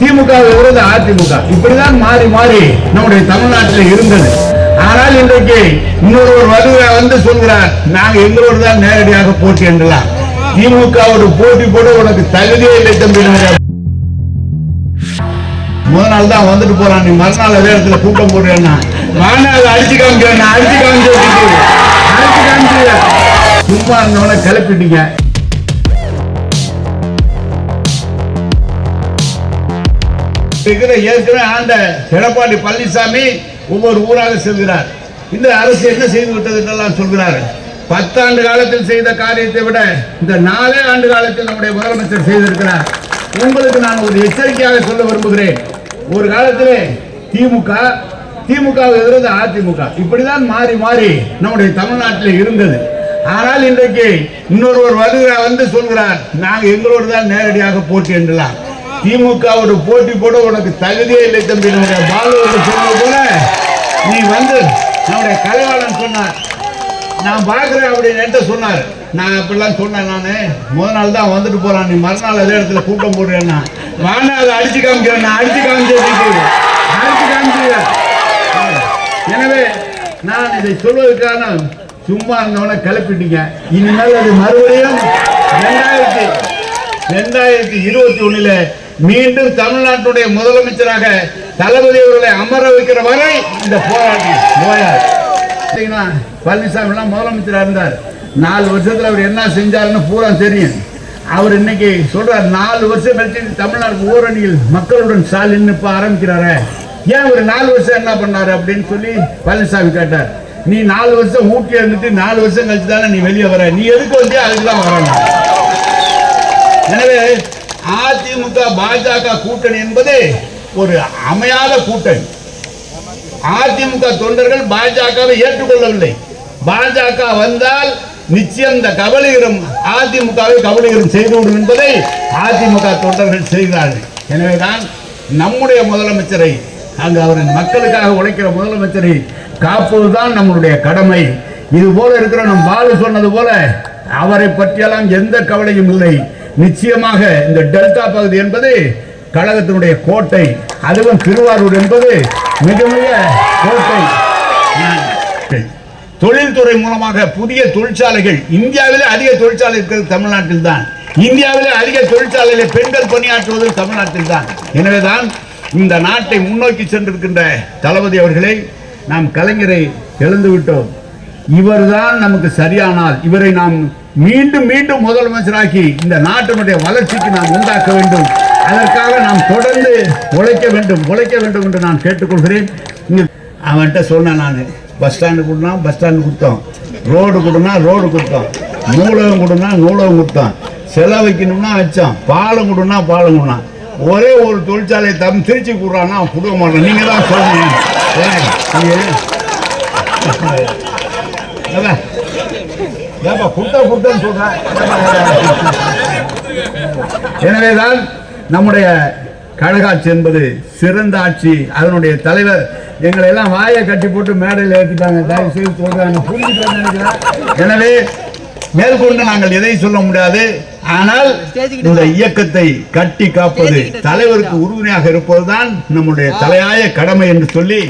திமுக விரோத அதிமுக. இப்படிதான் மாறி மாறி நம்முடைய தமிழ்நாட்டில் இருந்தது. ஆனால் இன்றைக்கு இன்னொருவர் வலுவை வந்து சொல்கிறார் நாங்க எங்களோடு தான் நேரடியாக போட்டி என்றலாம் திமுகவோடு போட்டி போட உனக்கு தகுதியே இல்லை தம்பி முதல் நாள் தான் வந்துட்டு போறான். நீ மறுநாள் அதே இடத்துல கூட்டம் போடுறேன்னா. நானே அதை அடிச்சு காமிக்கிறேன் அடிச்சு காமிச்சு அடிச்சு காமிச்சு. சும்மா இருந்தவன கிளப்பிட்டீங்க. இருக்கிற ஏற்கனவே ஆண்ட எடப்பாடி பழனிசாமி ஒவ்வொரு ஊராக செல்கிறார். இந்த அரசு என்ன செய்து விட்டது என்றெல்லாம் சொல்கிறார் பத்தாண்டு காலத்தில் செய்த காரியத்தை விட இந்த நாலே ஆண்டு காலத்தில் நம்முடைய முதலமைச்சர் செய்திருக்கிறார். உங்களுக்கு நான் ஒரு எச்சரிக்கையாக சொல்ல விரும்புகிறேன். ஒரு காலத்தில் திமுக திமுக எதிர்த்து அதிமுக. இப்படிதான் மாறி மாறி நம்முடைய தமிழ்நாட்டில் இருந்தது. ஆனால் இன்றைக்கு இன்னொருவர் வருகிறார் வந்து சொல்கிறார் நாங்கள் எங்களோடு தான் நேரடியாக போட்டி என்றலாம். திமுகவோட போட்டி போட உனக்கு தகுதியே இல்லை தம்பி. நம்முடைய பாலுவோட சொன்ன போல நீ வந்து நம்முடைய கலைவாளன் சொன்னார். நான் பார்க்குறேன் அப்படின்னு சொன்னார். நான் அப்படிலாம் சொன்னேன் நான். முதல் நாள் தான் வந்துட்டு போறான். நீ மறுநாள் அதே இடத்துல கூட்டம் போடுறேன்னா. வாங்க அதை அடிச்சு காமிக்கிறேன். நான் அடிச்சு காமிச்சு அடிச்சு காமிச்சு எனவே நான் இதை சொல்வதற்கான சும்மா இருந்தவனை கிளப்பிட்டீங்க. இனிமேல் அது மறுபடியும் ரெண்டாயிரத்தி ரெண்டாயிரத்தி இருபத்தி ஒண்ணுல மீண்டும் தமிழ்நாட்டுடைய முதலமைச்சராக தளபதி அவர்களை அமர வைக்கிற வரை இந்த போராட்டம் போயார் பார்த்தீங்கன்னா பழனிசாமி எல்லாம் முதலமைச்சரா இருந்தார். நாலு வருஷத்துல அவர் என்ன செஞ்சாருன்னு பூரா தெரியும். அவர் இன்னைக்கு சொல்றார் நாலு வருஷம் கழிச்சு தமிழ்நாடு ஓரணியில் மக்களுடன் ஸ்டாலின் இப்ப ஆரம்பிக்கிறாரு. ஏன் ஒரு நாலு வருஷம் என்ன பண்ணாரு அப்படின்னு சொல்லி பழனிசாமி கேட்டார். நீ நாலு வருஷம் ஊட்டி இருந்துட்டு நாலு வருஷம் கழிச்சு தானே நீ வெளியே வர? நீ எதுக்கு வந்து அதுக்கு தான் வரணும்? எனவே அதிமுக பாஜக கூட்டணி என்பது ஒரு அமையாத கூட்டணி. அதிமுக தொண்டர்கள் பாஜகவை ஏற்றுக்கொள்ளவில்லை. பாஜக வந்தால் நிச்சயம் இந்த கபலீகரம் அதிமுகவை கபலீகரம் செய்துவிடும் என்பதை அதிமுக தொண்டர்கள் செய்கிறார்கள். எனவேதான் நம்முடைய முதலமைச்சரை அங்கு அவரின் மக்களுக்காக உழைக்கிற முதலமைச்சரை காப்பதுதான் நம்மளுடைய கடமை. இது போல இருக்கிற நம் பாலு சொன்னது போல அவரை பற்றியெல்லாம் எந்த கவலையும் இல்லை. நிச்சயமாக இந்த டெல்டா பகுதி என்பது கழகத்தினுடைய கோட்டை அதுவும் திருவாரூர் என்பது மிக மிக கோட்டை. தொழில்துறை மூலமாக புதிய தொழிற்சாலைகள் இந்தியாவிலே அதிக தொழிற்சாலை இருக்கிறது தமிழ்நாட்டில் தான் இந்தியாவிலே அதிக தொழிற்சாலையில பெண்கள் பணியாற்றுவது தமிழ்நாட்டில் தான் எனவேதான் இந்த நாட்டை முன்னோக்கி சென்றிருக்கின்ற தளபதி அவர்களை நாம் கலைஞரை எழுந்துவிட்டோம் இவர்தான் நமக்கு சரியானால் இவரை நாம் மீண்டும் மீண்டும் முதலமைச்சராக்கி இந்த நாட்டினுடைய வளர்ச்சிக்கு நாம் உண்டாக்க வேண்டும். அதற்காக நாம் தொடர்ந்து உழைக்க வேண்டும் உழைக்க வேண்டும் என்று நான் கேட்டுக்கொள்கிறேன். அவன்கிட்ட சொன்னேன் நான் பஸ் ஸ்டாண்டு கொடுனா பஸ் ஸ்டாண்டு கொடுத்தோம். ரோடு கொடுனா ரோடு கொடுத்தோம். நூலகம் கொடுனா நூலகம் கொடுத்தோம். செலவைக்கணும்னா வச்சோம். பாலம் கொடுனா பாலம் கொடுனா. ஒரே ஒரு தொழிற்சாலையை தம் திருச்சி கொடுறான்னா கொடுக்க மாட்டான். நீங்கள் தான் சொல்லணும் ஏன், ஏப்பா, கொடுத்தா கொடுத்தேன்னு சொல்றேன். எனவேதான் நம்முடைய கழகாட்சி என்பது சிறந்த ஆட்சி. அதனுடைய தலைவர் எங்களை எல்லாம் வாயை கட்டி போட்டு மேடையில் ஏற்றிட்டாங்க தயவு செய்து சொல்றாங்க நினைக்கிறேன். எனவே மேற்கொண்டு நாங்கள் எதை சொல்ல முடியாது. ஆனால் இந்த இயக்கத்தை கட்டி காப்பது தலைவருக்கு உறுதுணையாக இருப்பதுதான் நம்முடைய தலையாய கடமை என்று சொல்லி